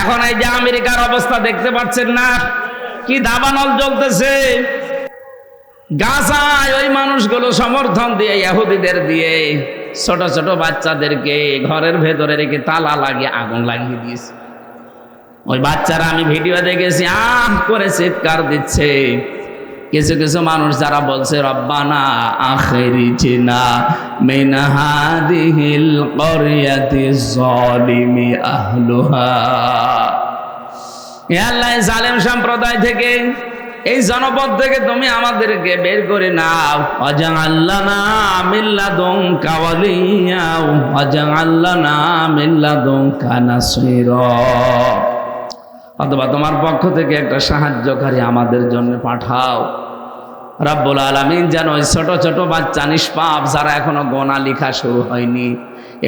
এখন এই যে আমেরিকার অবস্থা দেখতে পাচ্ছেন না, কি দাবানল জ্বলতেছে। গাছায় ওই মানুষগুলো সমর্থন দিয়ে, ইহুদিদের দিয়ে, ছোট ছোট বাচ্চাদেরকে ঘরের ভেতরে রেখে তালা লাগিয়ে আগুন লাগিয়ে দিয়েছে। ওই বাচ্চারা আমি ভিডিও দেখেছি, আহ করে চিৎকার দিচ্ছে। কিছু কিছু মানুষ যারা বলছে, রব্বানা করিয়াতি জলিমি সম্প্রদায় থেকে, এই জনপদ থেকে তুমি আমাদেরকে বের করে নাও। অজাং আল্লাহ না মিল্লা দং কাওয়ালিয়াও অজাং আল্লাহ না মিল্লা দং কানাসির অথবা তোমার পক্ষ থেকে একটা সাহায্যকারী আমাদের জন্য পাঠাও। রাব্বুল আলামিন যেন ওই ছোট ছোট বাচ্চা নিষ্পাপ যারা এখনও গোনা লেখা শুরু হয়নি,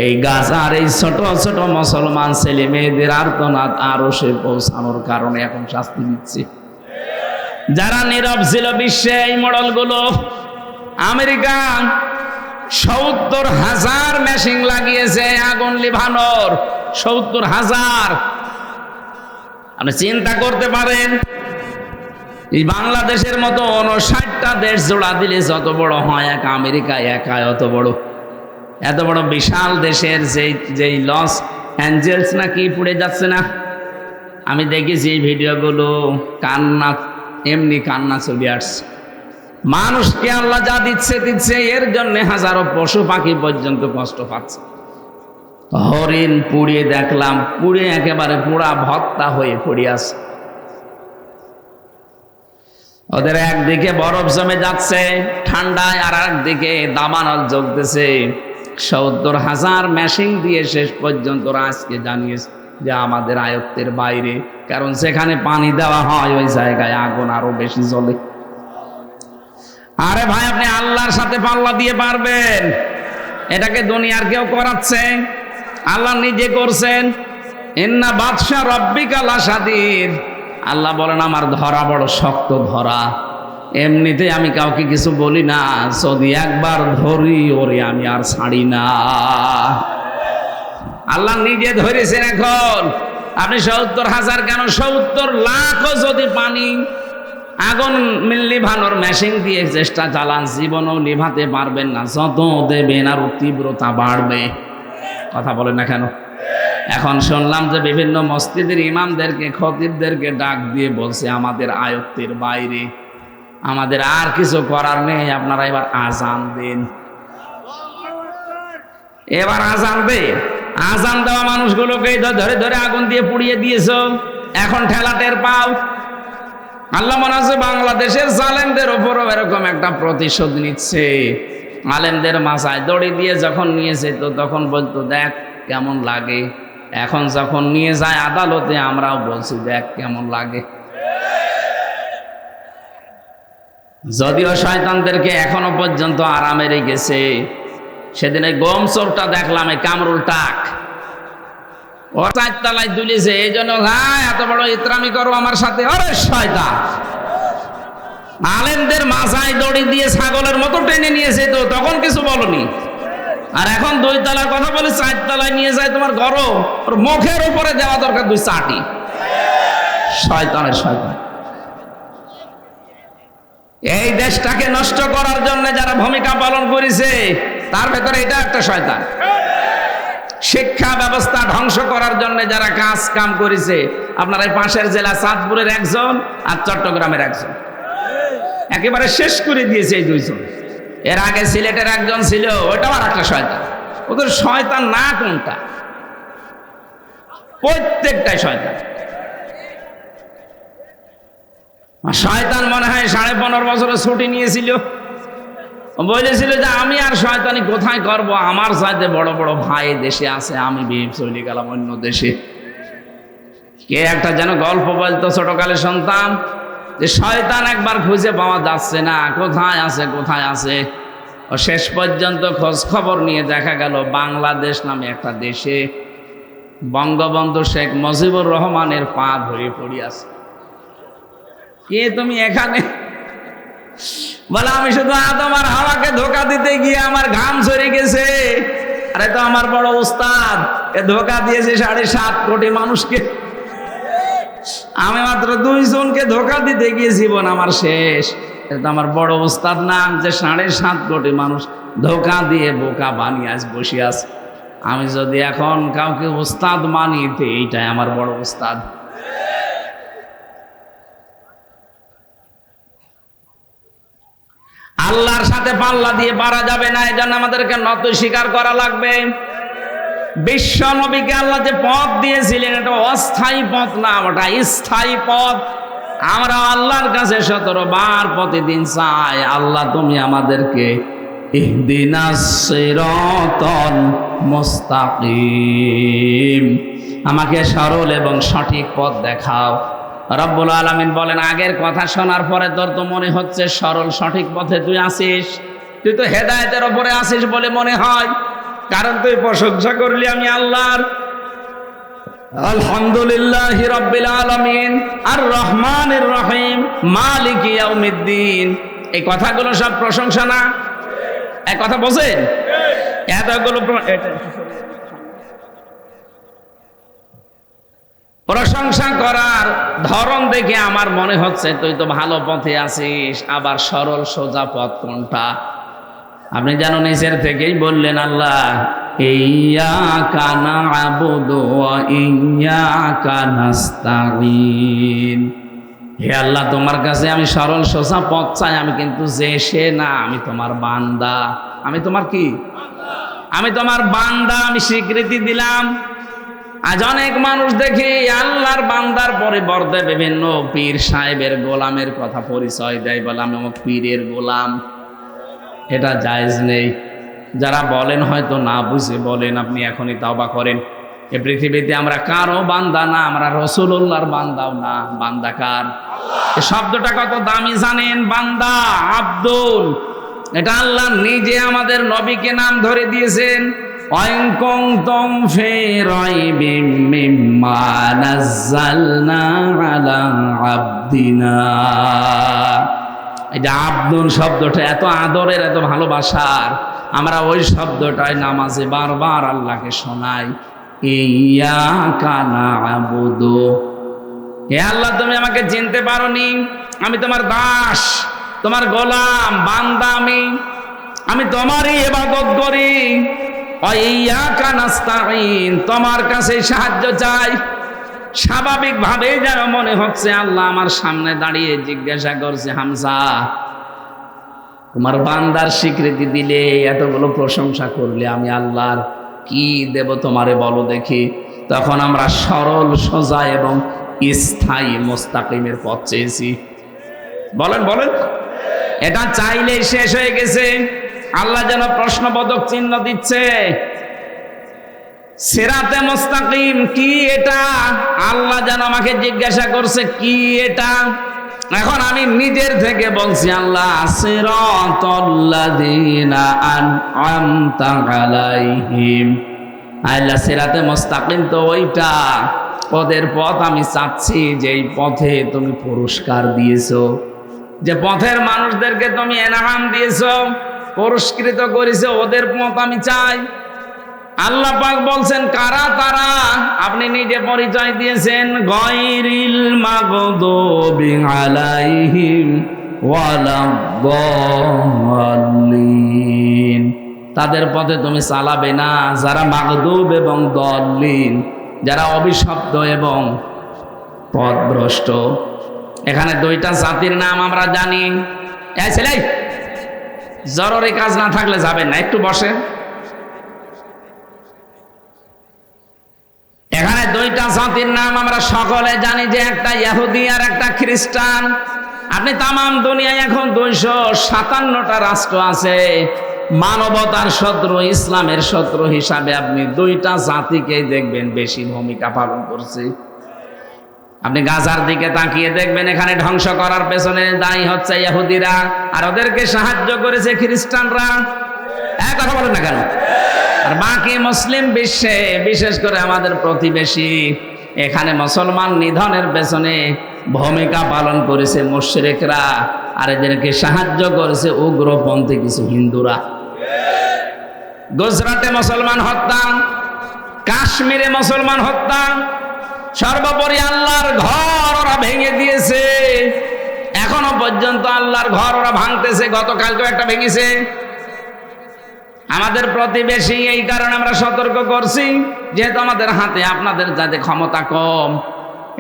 এই গাজার এই ছোট ছোট মুসলমান ছেলে মেয়েদের আর্তনাদ আরও সে পৌঁছানোর কারণে এখন শাস্তি দিচ্ছে যারা নীরব ছিল বিশ্বে এই মডেলগুলো, আমেরিকা সত্তর হাজার মেশিন লাগিয়েছে আগুন লিভানোর, সত্তর হাজার আপনি চিন্তা করতে পারেন বাংলাদেশের মতো ষাটটা দেশ জোড়া দিলে যত বড় হয়, এক আমেরিকা একা অত বড়। এত বড় বিশাল দেশের যেই যেই লস অ্যাঞ্জেলস না কি পুড়ে যাচ্ছে না? আমি দেখেছি এই ভিডিওগুলো, কান্না, এমনি কান্না ছবি আসছে। মানুষকে আল্লাহ যা দিচ্ছে দিচ্ছে, এর জন্য হাজারো পশু পাখি পর্যন্ত কষ্ট পাচ্ছে। হরিণ পুড়িয়ে দেখলাম, পুড়ে একেবারে পোড়া ভত্তা হয়ে পড়ে আছে ওদের একদিকে বরফ জমে যাচ্ছে, ঠান্ডায় আর একদিকে দাবানল জ্বলতেছে। সত্তর হাজার মেশিন দিয়ে শেষ পর্যন্ত ওরা আজকে জানিয়েছে যে আমাদের আয়ত্তের বাইরে, কারণ সেখানে পানি দেওয়া হয়, ওই জায়গায় আগুন আরও বেশি জ্বলে। আরে ভাই, আপনি আল্লাহর সাথে পাল্লা দিয়ে পারবেন। এটাকে দুনিয়ার কেউ করাচ্ছে? আল্লাহ নিজে করছেন। এন্না বাদশাহ রব্বিকালা সাদির আল্লাহ বলেন, আমার ধরা বড় শক্ত ধরা। এমনিতে আমি কাউকে কিছু বলি না। যদি একবার ধরি, ওরে আমি আর ছাড়ি না। আল্লাহ নিজে ধরেছেন এখন। আপনি সত্তর হাজার কেন? সত্তর লাখও যদি পানি, আগুন লিভানোর মেশিন দিয়ে চেষ্টা চালান, জীবনও লিভাতে পারবেন না। যত দেবেন আরও তীব্রতা বাড়বে। কথা বলেন না কেন? এখন শুনলাম যে বিভিন্ন মসজিদের ইমামদেরকে, খতিবদেরকে ডাক দিয়ে বলছে, আমাদের আয়ত্তের বাইরে, আমাদের আর কিছু করার নেই, আপনারা এবার আজান দিন। এবার আজান দে। আজান দেওয়া মানুষগুলোকে ধরে ধরে আগুন দিয়ে পুড়িয়ে দিয়েছ। এখন ঠেলা টের পাও। আল্লাহ মনে আছে বাংলাদেশের জালেমদের ওপরও এরকম একটা প্রতিশোধ নিচ্ছে। আলেমদের মাথায় দড়ি দিয়ে যখন নিয়েছে তো তখন বলতো, দেখ কেমন লাগে। এখন যখন নিয়ে যায় আদালতে, আমরাও বলছি, দেখ কেমন লাগে। যদিও শয়তানদেরকে এখনও পর্যন্ত আরামে রেখেছে, সেদিন গম চোরটা দেখলাম, এই কামরুল টাক। ও চারতলায় তুলেছে এই জন্য এত বড় ইত্রামি করো আমার সাথে। আরে শয়তান! আলেমদের মাথায় দড়ি দিয়ে ছাগলের মতো টেনে নিয়েছে তো, তখন কিছু বলনি। আর এখন দুই তলার কথা বলে চার তলায় নিয়ে যায় তোমার গরম ওর মুখের উপরে দেওয়া দরকার দুই চাটি। শয়তানের শয়তান। এই দেশটাকে নষ্ট করার জন্য যারা ভূমিকা পালন করেছে, তার ভেতরে এটা একটা শয়তান। শিক্ষা ব্যবস্থা ধ্বংস করার জন্য যারা কাজ কাম করেছে, আপনার এই পাশের জেলা চাঁদপুরের একজন আর চট্টগ্রামের একজন। একেবারে শেষ করে দিয়েছে এই দুইজন। এর আগে সিলেটের একজন ছিল ওটাও আর একটা শয়তান। ওদের শয়তান না কোনটা? প্রত্যেকটাই শয়তান। শয়তান মনে হয় সাড়ে পনেরো বছরের ছুটি নিয়েছিল। বলেছিল যে আমি আর শয়তানি কোথায় করব? আমার সাথে বড় বড় ভাই দেশে আছে, আমি বিয়ে চলে গেলাম অন্য দেশে। কে একটা যেন গল্প বলতো ছোটকালে সন্তান? যে শয়তান একবার খুঁজে পাওয়া যাচ্ছে না। কোথায় আছে কোথায় আছে? ও শেষ পর্যন্ত খোঁজ খবর নিয়ে দেখা গেল বাংলাদেশ নামে একটা দেশে বঙ্গবন্ধু শেখ মুজিবুর রহমানের পা ধরে পড়ি আছে। কে তুমি এখানে? বলে, আমি শুধু আর হাওয়াকে ধোকা দিতে গিয়ে আমার ঘাম ঝরে গেছে। আরে তো আমার বড় উস্তাদ, এ ধোকা দিয়েছে সাড়ে সাত কোটি মানুষকে। আমি মাত্র দুইজনকে ধোকা দিতে গিয়ে জীবন আমার শেষ। এটা আমার বড় ওস্তাদ নাম যে সাড়ে সাত কোটি মানুষ ধোকা দিয়ে বোকা বানিয়ে আজ বসে আছে। আমি যদি এখন কাউকে ওস্তাদ মানি, তো এইটাই আমার বড় ওস্তাদ। আল্লাহর সাথে পাল্লা দিয়ে পারা যাবে না এই জন্য আমাদেরকে নত স্বীকার করা লাগবে। বিশ্ব নবীকে আল্লাহ যে পথ দিয়েছিলেন, এটা অস্থায়ী পথ না, ওটা স্থায়ী পথ। আমরা আল্লাহর কাছে সতেরো বার প্রতিদিন চাই, আল্লাহ তুমি আমাদেরকে মুস্তাকিম। আমাকে সরল এবং সঠিক পথ দেখাও। রব্বুল আলামিন বলেন, আগের কথা শোনার পরে তোর তো মনে হচ্ছে সরল সঠিক পথে তুই আসিস। তুই তো হেদায়েতের ওপরে আসিস বলে মনে হয়। কারণ তুই প্রশংসা করলি আমি আল্লাহর। আলহামদুলিল্লাহ রব্বিল আলামিন। আর রহিম। এই কথাগুলো সব প্রশংসা না? এক কথা বোঝেন এতগুলো প্রশংসা করার ধরন দেখে আমার মনে হচ্ছে তুই তো ভালো পথে আছিস, আবার সরল সোজা পথ কোনটা? আপনি যেন নিজের থেকেই বললেন আল্লাহ ইয়া কানা আবুদু ইয়া কানাস্তাইন হে আল্লাহ, তোমার কাছে আমি সরল সোজা পথ চাই, আমি কিন্তু যে সে না, আমি তোমার বান্দা। আমি তোমার কি? আমি তোমার বান্দা, আমি স্বীকৃতি দিলাম। আজ অনেক মানুষ দেখি আল্লাহর বান্দার পরিবর্তে বিভিন্ন পীর সাহেবের গোলামের কথা পরিচয় দেয় বলে, আমি পীরের গোলাম। এটা জায়েজ নেই। যারা বলেন হয়তো না বুঝে বলেন, আপনি এখনই তাওবা করেন। এ পৃথিবীতে আমরা কারও বান্দা না, আমরা রসুল্লাহর বান্দাও না। বান্দা কার? শব্দটা কত দামি জানেন? বান্দা আব্দুল। এটা আল্লাহ নিজে আমাদের নবীকে নাম ধরে দিয়েছেন। আলা আবদিনা। এই যে আব্দুল শব্দটা এত আদরের, এত ভালোবাসার। আমরা ওই শব্দটাই নামাজে বারবার আল্লাহকে শোনাই। ইয়া কানা আবুদু হে আল্লাহ, তুমি আমাকে চিনতে পারোনি। আমি তোমার দাস, তোমার গোলাম, বান্দা আমি। আমি তোমারই এবাদত করি। তোমার কাছে সাহায্য চাই। স্বাভাবিকভাবেই যেন মনে হচ্ছে আল্লাহ আমার সামনে দাঁড়িয়ে জিজ্ঞাসা করছে হামসা তোমার বান্দার স্বীকৃতি দিলে, এতগুলো প্রশংসা করলে আমি আল্লাহর কি দেব তোমারে বলো দেখি। তখন আমরা সরল, সোজা এবং স্থায়ী, মোস্তাকিমের পথ চেয়েছি। বলেন বলেন। এটা চাইলেই শেষ হয়ে গেছে। আল্লাহ যেন প্রশ্নবোধক চিহ্ন দিচ্ছে। সেরাতে মোস্তাকিম, কি এটা? আল্লাহ যেন আমাকে জিজ্ঞাসা করছে, কি এটা? এখন আমি নিজের থেকে বলছি, আল্লাহ আলাইহিম। আল্লাহ, সিরাতে মোস্তাকিম তো ওইটা পদের পথ আমি চাচ্ছি যে এই পথে তুমি পুরস্কার দিয়েছ। যে পথের মানুষদেরকে তুমি এনাম দিয়েছ, পুরস্কৃত করেছ, ওদের পথ আমি চাই। আল্লাহ পাক বলছেন, কারা তারা? আপনি নিজে পরিচয় দিয়েছেন, গয়রিল মাগদুবি আলাইহিম ওয়ালাদ-দাল্লিন। তাদের পথে তুমি চালাবে না। যারা মাগদুব এবং দল্লিন, যারা অভিশপ্ত এবং পথভ্রষ্ট। এখানে দুইটা জাতির নাম আমরা জানি। ছেলে, জরুরি কাজ না থাকলে যাবেন না, একটু বসে এখানে দুইটা জাতির নাম আমরা সকলে জানি যে একটা ইহুদি আর একটা খ্রিস্টান। আপনি তামাম দুনিয়ায় এখন দুইশো সাতান্নটা রাষ্ট্র আছে। মানবতার শত্রু, ইসলামের শত্রু হিসাবে আপনি দুইটা জাতিকেই দেখবেন বেশি ভূমিকা পালন করছে। আপনি গাজার দিকে তাকিয়ে দেখবেন এখানে ধ্বংস করার পেছনে দায়ী হচ্ছে ইহুদিরা, আর ওদেরকে সাহায্য করেছে খ্রিস্টানরা। এক কথা বলেন না কেন? আর বাকি মুসলিম বিশ্বে, বিশেষ করে আমাদের প্রতিবেশী, এখানে মুসলমান নিধনের পেছনে ভূমিকা পালন করেছে মুশরিকরা, আর এদেরকে সাহায্য করেছে উগ্রপন্থী কিছু হিন্দুরা। গুজরাটে মুসলমান হত্যা, কাশ্মীরে মুসলমান হত্যা, সর্বোপরি আল্লাহর ঘর ওরা ভেঙে দিয়েছে। এখনও পর্যন্ত আল্লাহর ঘর ওরা ভাঙতেছে, গতকালকেও একটা ভেঙেছে। আমাদের প্রতিবেশী, এই কারণে আমরা সতর্ক করছি। যেহেতু আমাদের হাতে আপনাদের যাতে ক্ষমতা কম,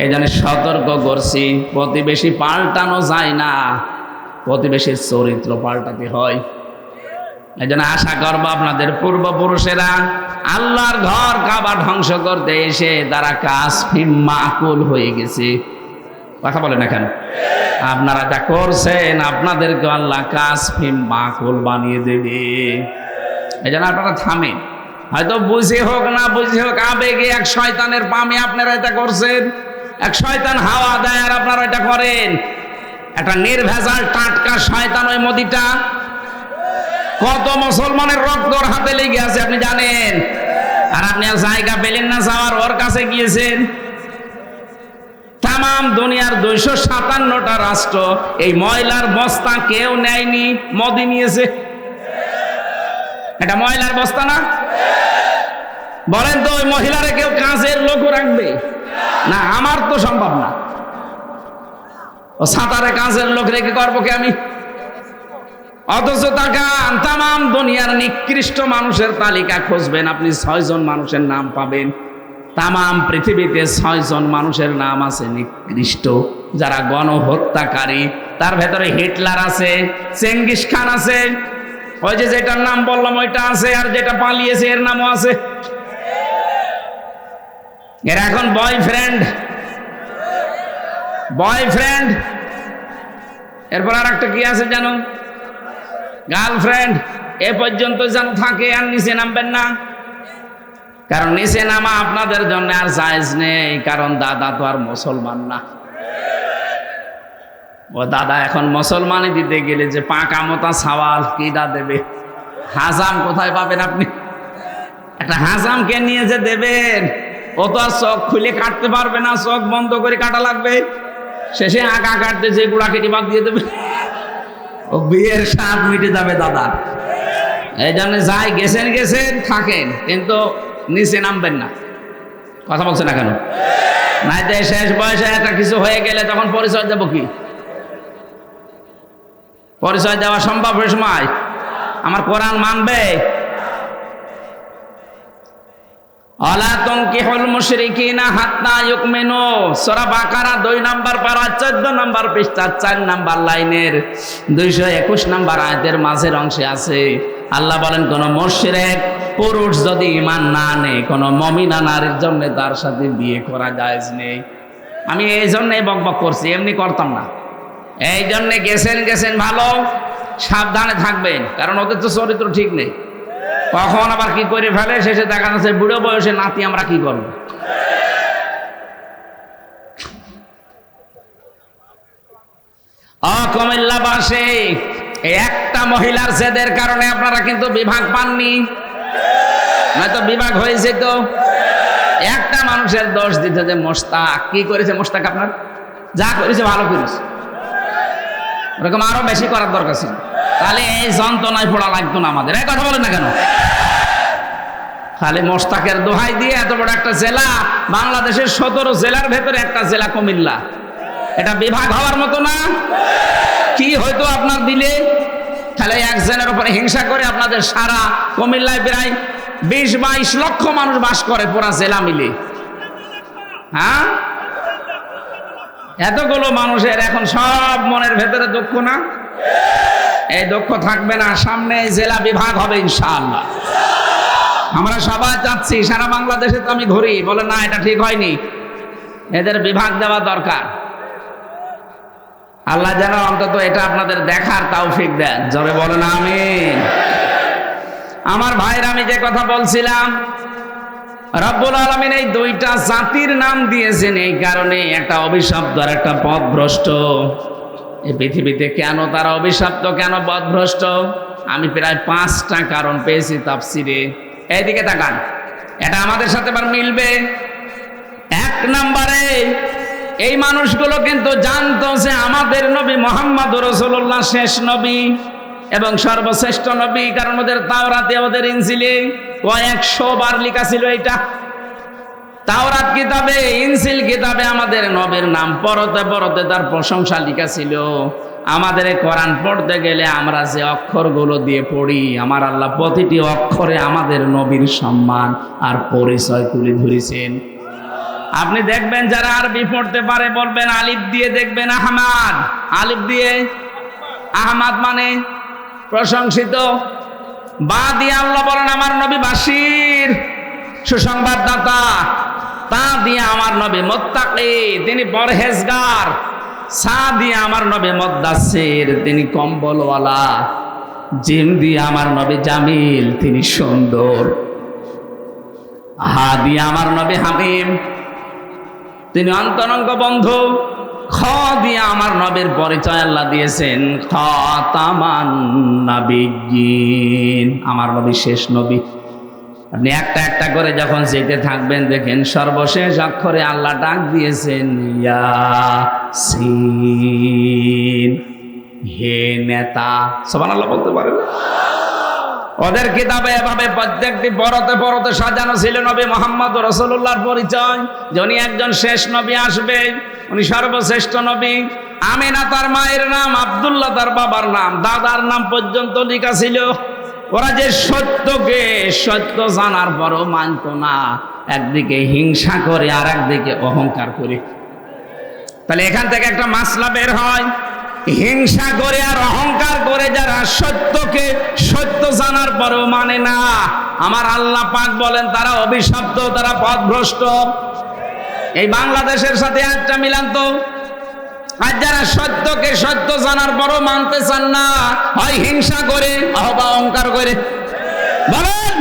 এই জন্য সতর্ক করছি। প্রতিবেশী পাল্টানো যায় না। প্রতিবেশীর চরিত্র পাল্টাতে হয়। এই জন্য আশা করব আপনাদের পূর্বপুরুষেরা আল্লাহর ঘর কাবা ধ্বংস করতে এসে তারা কাজ মাকুল হয়ে গেছে। কথা বলেন এখানে আপনারা যা করছেন আপনাদেরকে আল্লাহ কাজ মাকুল বানিয়ে দেবে। এই জন্য আপনারা থামেন। হয়তো বুঝে হোক, না বুঝে হোক, আবেগে এক শয়তানের পামে আপনারা এটা করছেন। এক শয়তান হাওয়া দেয় আর আপনারা এটা করেন। একটা নির্ভেজাল টাটকা শয়তান ওই মোদিটা। কত মুসলমানের রক্ত ওর হাতে লেগে আছে, আপনি জানেন? আর আপনি আর জায়গা পেলেন না, যাওয়ার ওর কাছে গিয়েছেন। তাম দুনিয়ার দুইশো সাতান্নটা রাষ্ট্র, এই ময়লার বস্তা কেউ নেয়নি, মোদি নিয়েছে। এটা ময়লার বস্তা না? বলেন তো ওই মহিলারে কেউ কাজের লোক রাখবে? না, আমার তো সম্ভব না। ও সাঁতারে কাজের লোক রেখে করব কি আমি? অথচ তাকান তাম দুনিয়ার নিকৃষ্ট মানুষের তালিকা খুঁজবেন, আপনি ছয়জন মানুষের নাম পাবেন। তাম পৃথিবীতে ছয়জন মানুষের নাম আছে নিকৃষ্ট, যারা গণহত্যাকারী। তার ভেতরে হিটলার আছে, চেঙ্গিস খান আছে ওই যে যেটার নাম বললাম, ওইটা আছে আর যেটা পালিয়েছে, এর নামও আছে। এর এখন বয়ফ্রেন্ড বয়ফ্রেন্ড এরপর আর একটা কি আছে জানো? গার্লফ্রেন্ড এ পর্যন্ত যেন থাকে আর নিচে নামবেন না। কারণ নিচে নামা আপনাদের জন্য আর জায়জ নেই, কারণ দাদা তো আর মুসলমান না। ও দাদা, এখন মুসলমানই দিতে গেলে যে পাকা মতা সওয়াল দা দেবে? হাজাম কোথায় পাবেন আপনি? একটা হাজামকে নিয়ে যে দেবেন? ও তো আর চোখ খুলে কাটতে পারবে না, চোখ বন্ধ করে কাটা লাগবে। শেষে আঁকা কাটতে যে গুড়া কেটে বাদ দিয়ে দেবে। ও বিয়ের স্বাদ মিটে যাবে দাদা। এই জন্য যাই, গেছেন গেছেন, থাকেন, কিন্তু নিচে নামবেন না। কথা বলছে না কেন? নাই তো শেষ বয়সে একটা কিছু হয়ে গেলে তখন পরিচয় দেবো কি? পরিচয় দেওয়া সম্ভব ওই সময়? আমার কোরআন মানবে? অলা তঙ্কিহুল মুশরিকিনা হাত্তা ইউকমিনু। সূরা বাকারা 2 নাম্বার পারা 14 নাম্বার পৃষ্ঠা 4 নাম্বার লাইনের 221 নাম্বার আয়াতের মাঝের অংশে আছে। আল্লাহ বলেন, কোন মুশরিক পুরুষ যদি ঈমান না নেই কোন মুমিনা নারীর জন্য তার সাথে বিয়ে করা জায়েজ নেই। আমি এই জন্যই বকবক করছি, এমনি করতাম না। এই জন্যে গেছেন গেছেন, ভালো। সাবধানে থাকবেন, কারণ ওদের তো চরিত্র ঠিক নেই। কখন আবার কি করে ফেলে, শেষে দেখা যাচ্ছে বুড়ো বয়সে নাতি আমরা কি করব? অকমিল্লাবাসে, একটা মহিলার জেদের কারণে আপনারা কিন্তু বিভাগ পাননি। নয়তো বিভাগ হয়েছে তো। একটা মানুষের দোষ দিতে যে মোস্তাক কি করেছে মোস্তাক আপনার? যা করেছে ভালো করেছে। ওরকম আরও বেশি করার দরকার ছিল। তাহলে এই যন্ত্রণায় পড়া লাগতো না আমাদের। এই কথা বলেন না কেন? খালি মোস্তাকের দোহাই দিয়ে এত বড় একটা জেলা, বাংলাদেশের সতেরো জেলার ভেতরে একটা জেলা কুমিল্লা। এটা বিভাগ হওয়ার মতো না। কি হয়তো আপনার দিলে? তাহলে একজনের উপরে হিংসা করে আপনাদের সারা কুমিল্লায় প্রায় বিশ বাইশ লক্ষ মানুষ বাস করে পুরা জেলা মিলে। হ্যাঁ? এতগুলো মানুষের এখন সব মনের ভেতরে দুঃখ না? এই দুঃখ থাকবে না, সামনে জেলা বিভাগ হবে ইনশাআল্লাহ। আমরা সবাই চাচ্ছি, সারা বাংলাদেশে তো আমি ঘুরি, বলে না, এটা ঠিক হয়নি। এদের বিভাগ দেওয়া দরকার। আল্লাহ যেন অন্তত এটা আপনাদের দেখার তৌফিক দেন। জবে বলেন, আমিন। আমার ভাইয়ের আমি যে কথা বলছিলাম রব্বুল আলমিন এই দুইটা জাতির নাম দিয়েছেন, এই কারণে একটা অভিশপ্ত আর একটা পথভ্রষ্ট। এই পৃথিবীতে কেন তারা অভিশপ্ত, কেন পথভ্রষ্ট? আমি প্রায় পাঁচটা কারণ পেয়েছি তাফসিরে। এইদিকে তাকান, এটা আমাদের সাথে আবার মিলবে। এক নম্বরে, এই মানুষগুলো কিন্তু জানতো যে আমাদের নবী মোহাম্মদ রসুল্লাহ শেষ নবী। এবং সর্বশ্রেষ্ঠ নবী কারণ ওদের তাওরাতে ওদের ইনজিলে ও একশো বার লেখা ছিল এটা। তাওরাত কিতাবে ইনসিল কিতাবে আমাদের নবের নাম পরতে পরতে তার প্রশংসা লেখা ছিল। আমাদের কোরআন পড়তে গেলে আমরা যে অক্ষরগুলো দিয়ে পড়ি, আমার আল্লাহ প্রতিটি অক্ষরে আমাদের নবীর সম্মান আর পরিচয় তুলে ধরেছেন। আপনি দেখবেন যারা আরবি পড়তে পারে, বলবেন আলিফ দিয়ে দেখবেন আহমাদ। আলিফ দিয়ে আহমাদ মানে প্রশংসিত। বা দিয়ে আল্লাহ বলেন, আমার নবী বাসির সুসংবাদদাতা। তা দিয়ে আমার নবী মোত্তাকি, তিনি পরহেজগার। সা দিয়ে আমার নবী মদ্দাসির তিনি কম্বলওয়ালা। জিম দিয়ে আমার নবী জামিল, তিনি সুন্দর। হা দিয়ে আমার নবী হামিম, তিনি অন্তরঙ্গ বন্ধু। খ দিয়ে আমার নবীর পরিচয় আল্লাহ দিয়েছেন খতামান নবীন আমার নবী শেষ নবী। আপনি একটা একটা করে যখন যেতে থাকবেন, দেখেন সর্বশেষ অক্ষরে আল্লাহ ডাক দিয়েছেন হে নেতা সবান আল্লাহ বলতে পারেন? ওদের কিতাবে এভাবে প্রত্যেকটি পরতে পরতে সাজানো ছিল নবী মোহাম্মদ রসুল্লাহর পরিচয়, যে উনি একজন শেষ নবী আসবে। উনি সর্বশ্রেষ্ঠ নবী। আমিনা তার মায়ের নাম, আবদুল্লাহ তার বাবার নাম, দাদার নাম পর্যন্ত লেখা ছিল। ওরা যে সত্যকে সত্য জানার পরও মানত না। একদিকে হিংসা করে আর একদিকে অহংকার করে। তাহলে এখান থেকে একটা মাসলা বের হয়। হিংসা করে আর অহংকার করে যারা সত্যকে সত্য জানার পরেও মানে না। আমার আল্লাহ পাক বলেন, তারা অভিশপ্ত, তারা পথভ্রষ্ট। এই বাংলাদেশের সাথে একটা মিলান তো। আর যারা সত্যকে সত্য জানার পরও মানতে চান না, হয় হিংসা করে, অথবা অহংকার করে। বলেন?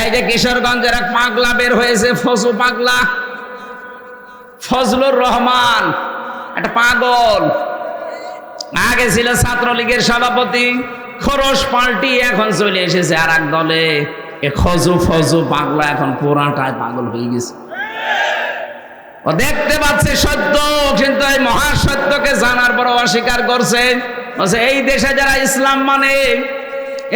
এই যে কিশোরগঞ্জের এক পাগলা বের হয়েছে ফসু পাগলা। ফজলুর রহমান, একটা পাগল। আগে ছিল ছাত্রলীগের সভাপতি খরস পাল্টি এখন চলে এসেছে আর এক দলে। এ খজু ফজু পাগলা এখন পুরাটায় পাগল হয়ে গেছে। ও দেখতে পাচ্ছে সত্য কিন্তু এই মহাসত্যকে জানার পর অস্বীকার করছে। এই দেশে যারা ইসলাম মানে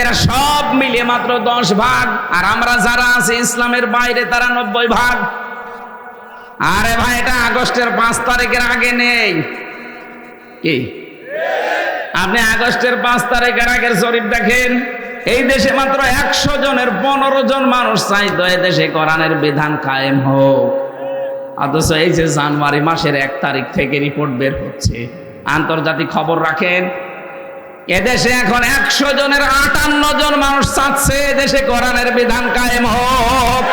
এরা সব মিলিয়ে মাত্র দশ ভাগ, আর আমরা যারা আছি ইসলামের বাইরে, তারা নব্বই ভাগ। আরে ভাই, এটা আগস্টের পাঁচ তারিখের আগে নেই। কি? আপনি আগস্টের পাঁচ তারিখের আগের শরীফ দেখেন, এই দেশে মাত্র একশো জনের পনেরো জন মানুষ চাইতো এই দেশে কোরআনের বিধান কায়েম হোক। অথচ এই যে জানুয়ারি মাসের এক তারিখ থেকে রিপোর্ট বের হচ্ছে। আন্তর্জাতিক খবর রাখেন, এদেশে এখন একশো জনের আটান্ন জন মানুষ চাচ্ছে এদেশে কোরআনের বিধান কায়েম হোক।